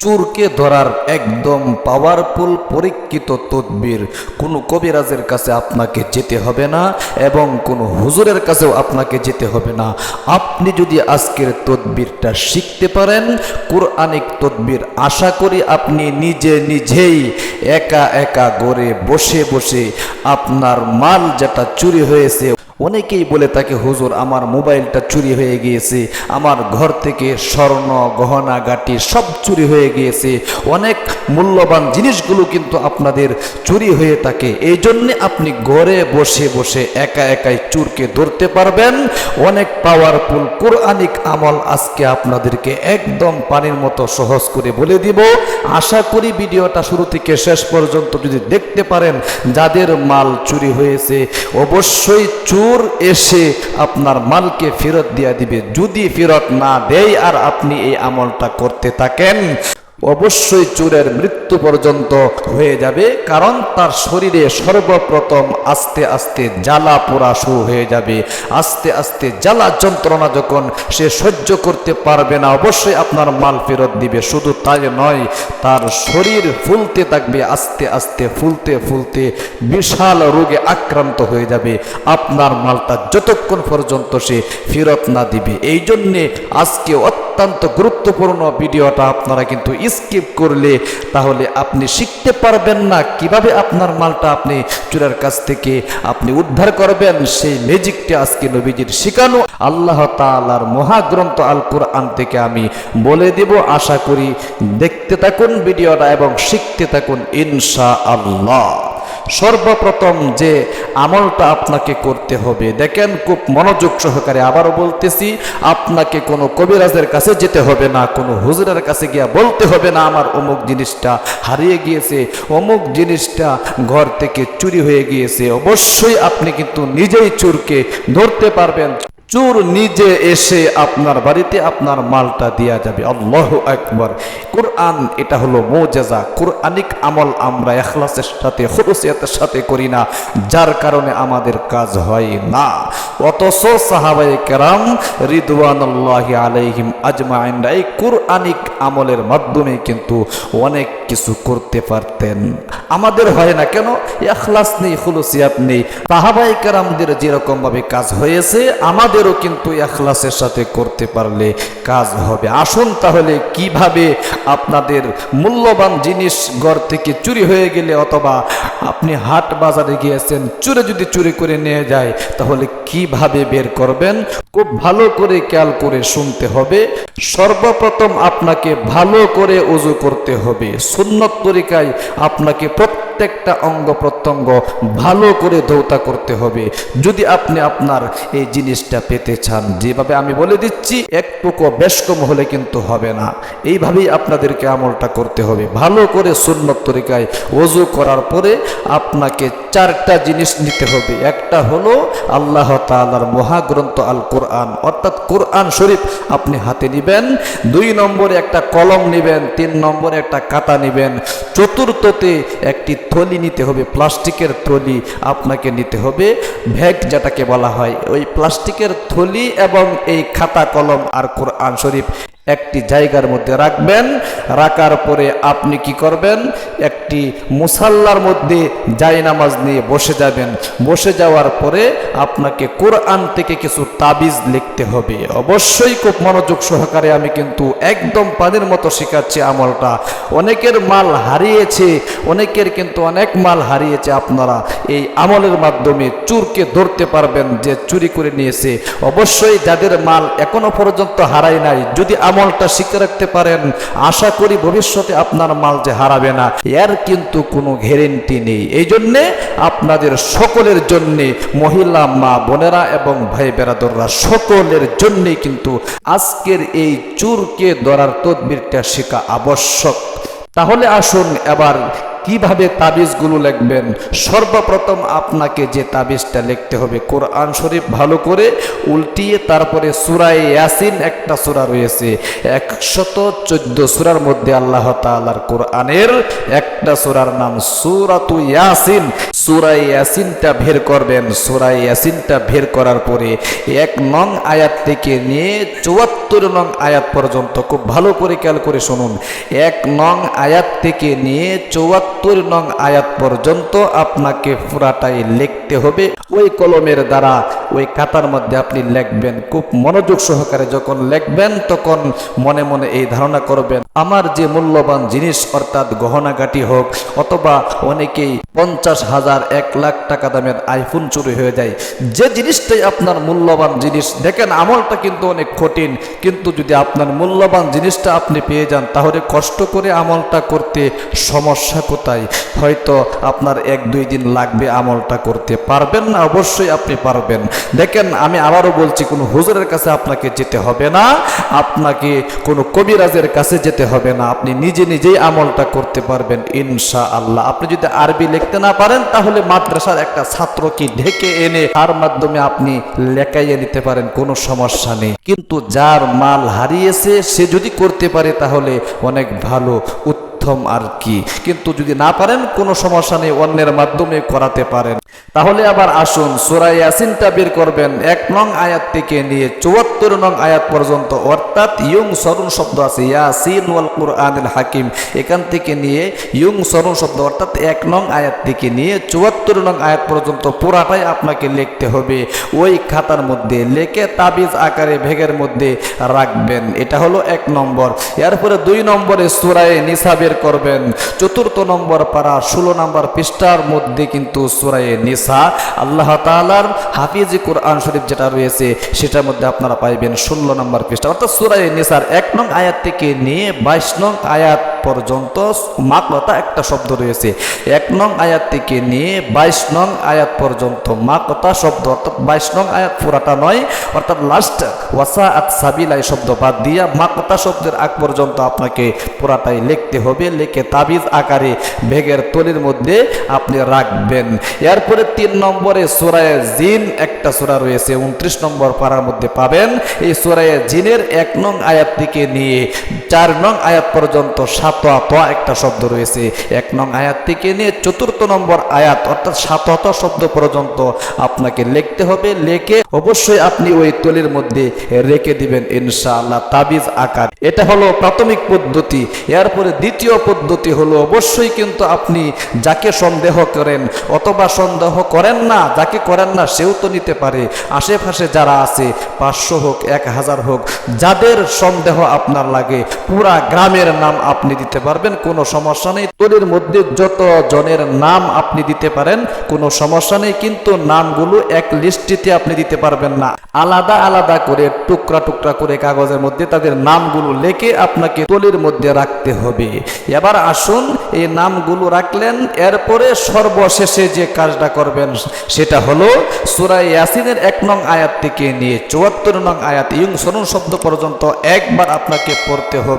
চোরকে ধরার একদম পাওয়ারফুল পরীক্ষিত তদবির কোনো কবিরাজের কাছে আপনাকে যেতে হবে না এবং কোনো হুজুরের কাছেও আপনাকে যেতে হবে না। আপনি যদি আজকের তদবিরটা শিখতে পারেন, কোরআনিক তদবির আশা করি আপনি নিজে নিজেই একা একা গড়ে বসে বসে আপনার মাল যেটা চুরি হয়েছে অনেকেই বলে থাকে, হুজুর, আমার মোবাইলটা চুরি হয়ে গিয়েছে, আমার ঘর থেকে স্বর্ণ, গহনা, গাটি সব চুরি হয়ে গিয়েছে। অনেক মূল্যবান জিনিসগুলো কিন্তু আপনাদের চুরি হয়ে থাকে। এই জন্যে আপনি ঘরে বসে বসে একা একাই চুরকে ধরতে পারবেন। অনেক পাওয়ারফুল কোরআনিক আমল আজকে আপনাদেরকে একদম পানির মতো সহজ করে বলে দিব। আশা করি ভিডিওটা শুরু থেকে শেষ পর্যন্ত যদি দেখতে পারেন যাদের মাল চুরি হয়েছে, অবশ্যই চুর এসে আপনার মালকে ফেরত দিয়ে দিবে। যদি ফেরত না দেয় আর আপনি এই আমলটা করতে থাকেন অবশ্যই চোরের মৃত্যু পর্যন্ত হয়ে যাবে, কারণ তার শরীরে সর্বপ্রথম আস্তে আস্তে জ্বালা পোড়া শুরু হয়ে যাবে। আস্তে আস্তে জ্বালা যন্ত্রণা যখন সে সহ্য করতে পারবে না, অবশ্যই আপনার মাল ফেরত দিবে। শুধু তাই নয়, তার শরীর ফুলতে থাকবে, আস্তে আস্তে ফুলতে ফুলতে বিশাল রোগে আক্রান্ত হয়ে যাবে। আপনার মালটা যতক্ষণ পর্যন্ত সে ফেরত না দিবে এই জন্যে আজকে অত্যন্ত গুরুত্বপূর্ণ ভিডিওটা আপনারা কিন্তু স্কিপ করলে তাহলে আপনি শিখতে পারবেন না। কীভাবে আপনার মালটা আপনি চোরের কাছ থেকে আপনি উদ্ধার করবেন, সেই ম্যাজিকটা আজকে নবীজির শিখানো। আল্লাহ তাআলার মহাগ্রন্থ আল কোরআন থেকে আমি বলে দেব। আশা করি দেখতে থাকুন ভিডিওটা এবং শিখতে থাকুন ইনশা আল্লাহ সর্বপ্রথম যে আমলটা আপনাকে করতে হবে। দেখেন খুব মনোযোগ সহকারে আবারও বলতেছি, আপনাকে কোনো কবিরাজের কাছে যেতে হবে না, কোনো হুজুরের কাছে গিয়া বলতে হবে না, আমার অমুক জিনিসটা হারিয়ে গিয়েছে, অমুক জিনিসটা ঘর থেকে চুরি হয়ে গিয়েছে। অবশ্যই আপনি কিন্তু নিজেই চোরকে ধরতে পারবেন। চোর নিজে এসে আপনার বাড়িতে আপনার মালটা দেয়া যাবে। আল্লাহ একবার কোরআন, এটা হলো মোজেজা। কোরআনিক আমল আমরা এখলাসের সাথে হরসিয়াতের সাথে করি না। যার কারণে আমাদের কাজ হয় না। অথচ সাহাবাই কেরাম রিদওয়ানুল্লাহ আলাইহিম আজমাইনরা এই কোরআনিক আমলের মাধ্যমে কিন্তু অনেক কিছু করতে পারতেন। আমাদের হয় না কেন? এখলাস নেই হুলুসিয়াত নেই। সাহাবাই কেরামদের যেরকম ভাবে কাজ হয়েছে আমাদেরও কিন্তু এখলাসের সাথে করতে পারলে কাজ হবে। আসুন তাহলে কীভাবে আপনাদের মূল্যবান জিনিস ঘর থেকে চুরি হয়ে গেলে অথবা আপনি হাট বাজারে গিয়েছেন, চুরে যদি চুরি করে নিয়ে যায়, তাহলে কীভাবে বের করবেন? খুব ভালো করে খেয়াল করে শুনতে হবে। সর্বপ্রথম আপনাকে ভালো করে উজু করতে হবে। সুন্নত তরিকায় আপনাকে প্রত্যেকটা অঙ্গ প্রত্যঙ্গ ভালো করে ধৌতা করতে হবে। যদি আপনি আপনার এই জিনিসটা পেতে চান। যেভাবে আমি বলে দিচ্ছি একটুকু বেশ কম হলে কিন্তু হবে না। এইভাবেই আপনাদেরকে আমলটা করতে হবে। ভালো করে সুন্নত তরিকায় ওজু করার পরে আপনাকে চারটা জিনিস নিতে হবে। একটা হলো আল্লাহ তাআলার মহাগ্রন্থ আল কোরআন অর্থাৎ কোরআন শরীফ আপনি হাতে নেবেন, দুই নম্বরে একটা কলম নেবেন, তিন নম্বরে একটা কাটা নেবেন, চতুর্থতে একটি থলি নিতে হবে, প্লাস্টিকের থলি আপনাকে নিতে হবে ভ্যাগ যেটাকে বলা হয়, ওই প্লাস্টিকের থলি এবং এই খাতা কলম আর কোরআন শরীফ। একটি জায়গার মধ্যে রাখবেন। রাখার পরে আপনি কি করবেন? একটি মুসাল্লার মধ্যে জায়নামাজ নিয়ে বসে যাবেন। বসে যাওয়ার পরে আপনাকে কোরআন থেকে কিছু তাবিজ লিখতে হবে। অবশ্যই খুব মনোযোগ সহকারে আমি কিন্তু একদম পানির মতো শেখাচ্ছি আমলটা। অনেকের মাল হারিয়েছে, অনেকের কিন্তু অনেক মাল হারিয়েছে আপনারা। এই আমলের মাধ্যমে চুরকে ধরতে পারবেন যে চুরি করে নিয়েছে। অবশ্যই যাদের মাল এখনও পর্যন্ত হারায় নাই, যদি আমলটা শিখে রাখতে পারেন। আশা করি ভবিষ্যতে আপনার মাল যে হারাবে না, এর কিন্তু কোনো গ্যারেন্টি নেই। এই জন্যে আপনাদের সকলের জন্যে, মহিলা, মা বোনেরা এবং ভাই বেরাদররা সকলের জন্যে কিন্তু আজকের এই চুরকে ধরার তদবিরটা শেখা আবশ্যক। তাহলে আসুন এবার কীভাবে তাবিজগুলো লিখবেন? সর্বপ্রথম আপনাকে যে তাবিজটা লিখতে হবে, কোরআন শরীফ ভালো করে উল্টিয়ে তারপরে সুরায় ইয়াসিন একটা সুরা রয়েছে। একশত চোদ্দ সুরার মধ্যে আল্লাহ তাআলার কোরআনের একটা সুরার নাম সুরাতু ইয়াসিন। সুরাই ইয়াসিনটা বের করবেন। সুরাই ইয়াসিনটা বের করার পরে এক নং আয়াত থেকে নিয়ে চুয়াত্তর নং আয়াত পর্যন্ত খুব ভালো করে খেয়াল করে শুনুন। এক নং আয়াত থেকে নিয়ে চুয়াত্তর নং আয়াত পর্যন্ত আপনাকে পুরাটাই লিখতে হবে। ওই কলমের দ্বারা, ওই কাতার মধ্যে আপনি লিখবেন। খুব মনোযোগ সহকারে যখন লিখবেন, তখন মনে মনে এই ধারণা করবেন। আমার যে মূল্যবান জিনিস, অর্থাৎ গহনাগাটি হোক, অথবা অনেকেই পঞ্চাশ হাজার, এক লাখ টাকা দামের আইফোন চুরি হয়ে যায়, যে জিনিসটাই আপনার মূল্যবান জিনিস, দেখেন আমলটা কিন্তু অনেক কঠিন, কিন্তু যদি আপনার মূল্যবান জিনিসটা আপনি পেয়ে যান, তাহলে কষ্ট করে আমলটা করতে সমস্যা কোথায়? হয়তো আপনার এক, দুই দিন লাগবে আমলটা করতে। পারবেন না? অবশ্যই আপনি পারবেন। দেখেন, আমি আবারও বলছি, কোনো হুজুরের কাছে আপনাকে যেতে হবে না। আপনাকে কোনো কবিরাজের কাছে যেতে হবে না, আপনি নিজে নিজেই আমলটা করতে পারবেন ইনশা আল্লাহ আপনি যদি আরবি লিখতে না পারেন, তাহলে মাদ্রাসার একটা ছাত্রকে ঢেকে এনে তার মাধ্যমে আপনি লেখাইয়ে নিতে পারেন, কোনো সমস্যা নেই। কিন্তু যার মাল হারিয়েছে, সে যদি করতে পারে, তাহলে অনেক ভালো। উত্তম আর কি। কিন্তু যদি না পারেন, কোনো সমস্যা নেই, অন্যের মাধ্যমে করাতে পারেন। তাহলে আবার আসুন সুরাই ইয়াসিনটা বের করবেন। এক নং আয়াত থেকে নিয়ে চুয়াত্তর নং আয়াত পর্যন্ত, অর্থাৎ ইয়ং সরুণ শব্দ আছে, ইয়াসিন ওয়াল কুরআনুল হাকিম। এখান থেকে নিয়ে ইয়ং সরুণ শব্দ, অর্থাৎ এক নং আয়াত থেকে নিয়ে চুয়াত্তর নং আয়াত পর্যন্ত পুরাটাই আপনাকে লিখতে হবে। ওই খাতার মধ্যে লেখে তাবিজ আকারে ভেগের মধ্যে রাখবেন। এটা হলো এক নম্বর। এরপরে দুই নম্বরে সুরায় নিসা বের করবেন। চতুর্থ নম্বর পারা ষোলো নম্বর পৃষ্ঠার মধ্যে কিন্তু সুরায়ে নিসা, আল্লাহ তালার হাফিজি কোরআন শরীফ যেটা রয়েছে, সেটার মধ্যে আপনারা পাইবেন ষোলো নম্বর পৃষ্ঠা। অর্থাৎ সুরায়ে নিসার এক নং আয়াত থেকে নিয়ে বাইশ নং আয়াত পর্যন্ত মাকলতা একটা শব্দ রয়েছে। এক নং আয়াত থেকে নিয়ে বাইশ নং আয়াত পর্যন্ত মাকতা শব্দ, অর্থাৎ বাইশ নং আয়াত পুরাটা নয়, অর্থাৎ লাস্ট ওয়াসা আত সাবিলা এই শব্দ বাদ দিয়া মাকতা শব্দের আগ পর্যন্ত আপনাকে পুরাটাই লিখতে হবে, লিখে তাবিজ আকারে ভেগের তলির মধ্যে আপনি রাখবেন। এরপরে তিন নম্বরে সোরায় জিন একটা সোরা রয়েছে, উনত্রিশ নম্বর পাড়ার মধ্যে পাবেন। এই সোরায় জিনের এক নং আয়াত থেকে নিয়ে চার নং আয়াত পর্যন্ত সাতোয়া তোয়া একটা শব্দ রয়েছে। এক নং আয়াত থেকে নিয়ে চতুর্থ নম্বর আয়াত, অর্থাৎ সাতত শব্দ পর্যন্ত আপনাকে লিখতে হবে। লেখে অবশ্যই আপনি ওই তলির মধ্যে রেখে দিবেন ইনশাআল্লাহ তাবিজ আকার। এটা হলো প্রাথমিক পদ্ধতি। এরপরে দ্বিতীয় পদ্ধতি হলো অবশ্যই কিন্তু আপনি যাকে সন্দেহ করেন অথবা সন্দেহ করেন না, যাকে করেন না সেও তো নিতে পারে। আশেপাশে যারা আছে, পাঁচশো হোক, এক হাজার হোক, যাদের সন্দেহ আপনার লাগে পুরা গ্রামের নাম আপনি দিতে পারবেন, কোনো সমস্যা নেই। তলির মধ্যে যত জনের নাম আপনি দিতে পারেন, কোনো সমস্যা নেই, কিন্তু নামগুলো এক লিস্টিতে আপনি দিতে পারবেন না। আলাদা আলাদা করে, টুকরা টুকরা করে কাগজের মধ্যে তাদের নামগুলো লেখে আপনাকে তলির মধ্যে রাখতে হবে। এবার আসুন, এই নামগুলো রাখলেন, এরপরে সর্বশেষে যে কাজটা করবেন, সেটা হলো সুরাই ইয়াসিনের এক নং আয়াত থেকে নিয়ে চুয়াত্তর নং আয়াত ইয়ং সরুন শব্দ পর্যন্ত একবার আপনাকে পড়তে হবে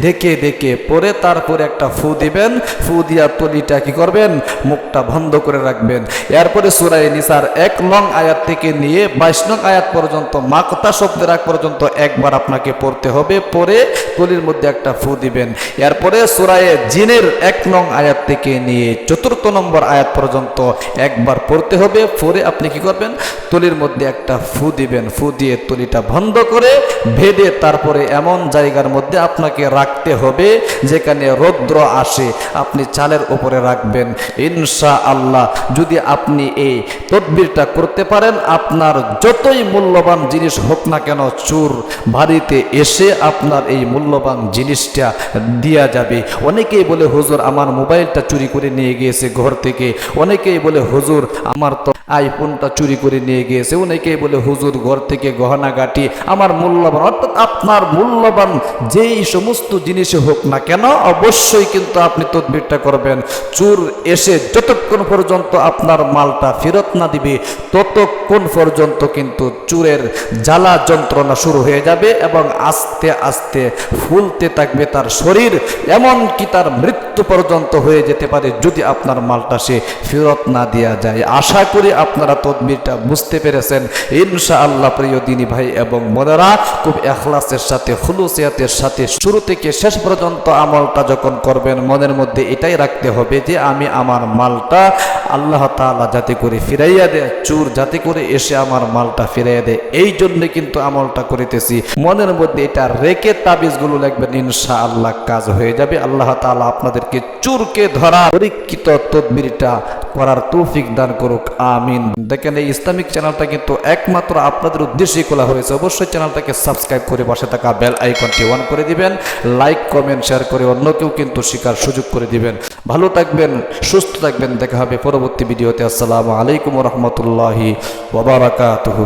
দেখে দেখে পরে তারপর একটা ফু দিবেন। ফু দিয়া তলিটা কি করবেন? মুখটা বন্ধ করে রাখবেন। এরপরে সুরাই নিসার এক নং আয়াত থেকে নিয়ে বাইশ নং আয়াত পর্যন্ত, মাকতা শব্দের আগ পর্যন্ত একবার আপনাকে পড়তে হবে। পরে তলির মধ্যে একটা ফু দিবেন। এরপরে সুরায়ে জিনের এক নং আয়াত থেকে নিয়ে চতুর্থ নম্বর আয়াত পর্যন্ত একবার পড়তে হবে। পরে আপনি কি করবেন? তলির মধ্যে একটা ফু দিবেন। ফু দিয়ে তলিটা বন্ধ করে ভেদে তারপরে এমন জায়গার মধ্যে আপনাকে রাখতে হবে যেখানে রৌদ্র আসে। আপনি চালের উপরে রাখবেন। ইনশা আল্লাহ যদি আপনি এই তদবিরটা করতে পারেন, আপনার যতই মূল্যবান জিনিস হোক না কেন চুর বাড়িতে এসে আপনার এই মূল্যবান জিনিসটা দেয়া যাবে। অনেকেই বলে, হুজুর, আমার মোবাইলটা চুরি করে নিয়ে গিয়েছে ঘর থেকে। অনেকেই বলে, হুজুর, আমার তো আইফোনটা চুরি করে নিয়ে গিয়েছে। অনেকেই বলে, হুজুর, ঘর থেকে গহনা গাটি আমার মূল্যবান। অর্থাৎ আপনার মূল্যবান যেই সমস্ত জিনিসে হোক না কেন, অবশ্যই কিন্তু আপনি তদবিরটা করবেন। চুর এসে যতক্ষণ পর্যন্ত আপনার মালটা ফেরত না দিবে, ততক্ষণ পর্যন্ত কিন্তু চুরের জ্বালা যন্ত্রণা শুরু হয়ে যাবে এবং আস্তে আস্তে ফুলতে থাকবে তার শরীর, এমনকি তার মৃত্যু পর্যন্ত হয়ে যেতে পারে যদি আপনার মালটা সে ফেরত না দেওয়া যায়। আশা করি আপনারা তদবিরটা বুঝতে পেরেছেন। ইনশা আল্লাহ প্রিয় দিনী ভাই এবং মনেরা খুব এখলাসের সাথে, খুলুসিয়াতের সাথে শুরু থেকে শেষ পর্যন্ত আমলটা যখন করবেন, মনের মধ্যে এটাই রাখতে হবে যে আমি আমার মালটা আল্লাহ তালা যাতে করে ফিরাইয়া দেয়, চুর যাতে করে এসে আমার মালটা ফিরাইয়া দেয়, এই জন্য কিন্তু আমলটা করিতেছি। মনের মধ্যে এটা রেখে তাবিজগুলো লাগবেন ইনশা আল্লাহ কাজ হয়ে যাবে। আল্লাহ তালা আপনাদেরকে চুরকে ধরা, পরীক্ষিত তদবিরটা করার তৌফিক দান করুক, আমিন। দেখেন, এই ইসলামিক চ্যানেলটা কিন্তু একমাত্র আপনাদের উদ্দেশ্যে খোলা হয়েছে। অবশ্যই চ্যানেলটাকে সাবস্ক্রাইব করে পাশে থাকা বেল আইকনটি অন করে দিবেন। লাইক, কমেন্ট, শেয়ার করে অন্য কেউ কিন্তু শিকার সুযোগ করে দিবেন। ভালো থাকবেন, সুস্থ থাকবেন। দেখা হবে পরবর্তী ভিডিওতে। আসসালামু আলাইকুম রহমতুল্লাহি ওবরাকাতুহু